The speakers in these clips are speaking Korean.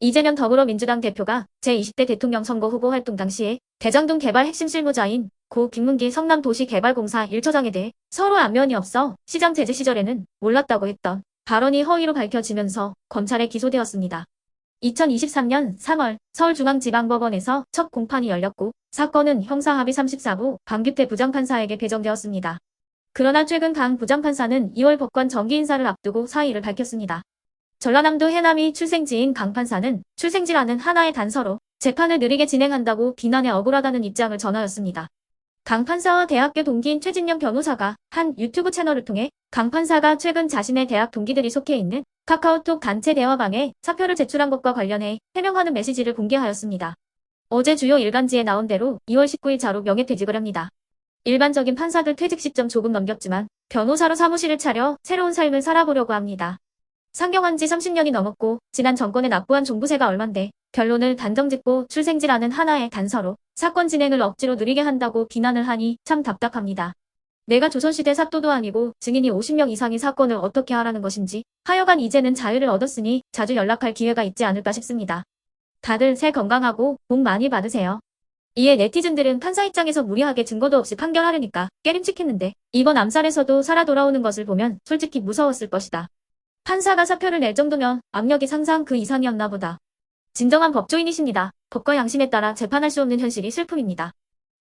이재명 더불어민주당 대표가 제20대 대통령 선거 후보 활동 당시에 대장동 개발 핵심 실무자인 고 김문기 성남도시개발공사 1처장에 대해 서로 안면이 없어 시장 제재 시절에는 몰랐다고 했던 발언이 허위로 밝혀지면서 검찰에 기소되었습니다. 2023년 3월 서울중앙지방법원에서 첫 공판이 열렸고 사건은 형사합의 34부 강규태 부장판사에게 배정되었습니다. 그러나 최근 강 부장판사는 2월 법관 정기 인사를 앞두고 사의를 밝혔습니다. 전라남도 해남이 출생지인 강 판사는 출생지라는 하나의 단서로 재판을 느리게 진행한다고 비난에 억울하다는 입장을 전하였습니다. 강 판사와 대학교 동기인 최진영 변호사가 한 유튜브 채널을 통해 강 판사가 최근 자신의 대학 동기들이 속해 있는 카카오톡 단체 대화방에 사표를 제출한 것과 관련해 해명하는 메시지를 공개하였습니다. 어제 주요 일간지에 나온 대로 2월 19일 자로 명예퇴직을 합니다. 일반적인 판사들 퇴직 시점 조금 넘겼지만 변호사로 사무실을 차려 새로운 삶을 살아보려고 합니다. 상경한 지 30년이 넘었고 지난 정권에 납부한 종부세가 얼만데 결론을 단정짓고 출생지라는 하나의 단서로 사건 진행을 억지로 느리게 한다고 비난을 하니 참 답답합니다. 내가 조선시대 사또도 아니고 증인이 50명 이상의 사건을 어떻게 하라는 것인지 하여간 이제는 자유를 얻었으니 자주 연락할 기회가 있지 않을까 싶습니다. 다들 새 건강하고 복 많이 받으세요. 이에 네티즌들은 판사 입장에서 무리하게 증거도 없이 판결하려니까 깨림칙했는데 이번 암살에서도 살아 돌아오는 것을 보면 솔직히 무서웠을 것이다. 판사가 사표를 낼 정도면 압력이 상상 그 이상이었나 보다. 진정한 법조인이십니다. 법과 양심에 따라 재판할 수 없는 현실이 슬픔입니다.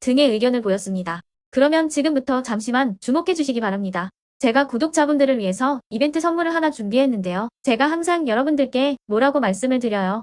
등의 의견을 보였습니다. 그러면 지금부터 잠시만 주목해 주시기 바랍니다. 제가 구독자분들을 위해서 이벤트 선물을 하나 준비했는데요. 제가 항상 여러분들께 뭐라고 말씀을 드려요.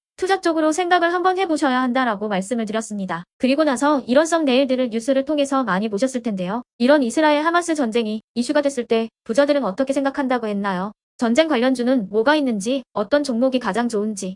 투자 쪽으로 생각을 한번 해보셔야 한다라고 말씀을 드렸습니다. 그리고 나서 이런 썩 내일들을 뉴스를 통해서 많이 보셨을 텐데요. 이런 이스라엘 하마스 전쟁이 이슈가 됐을 때 부자들은 어떻게 생각한다고 했나요? 전쟁 관련주는 뭐가 있는지, 어떤 종목이 가장 좋은지,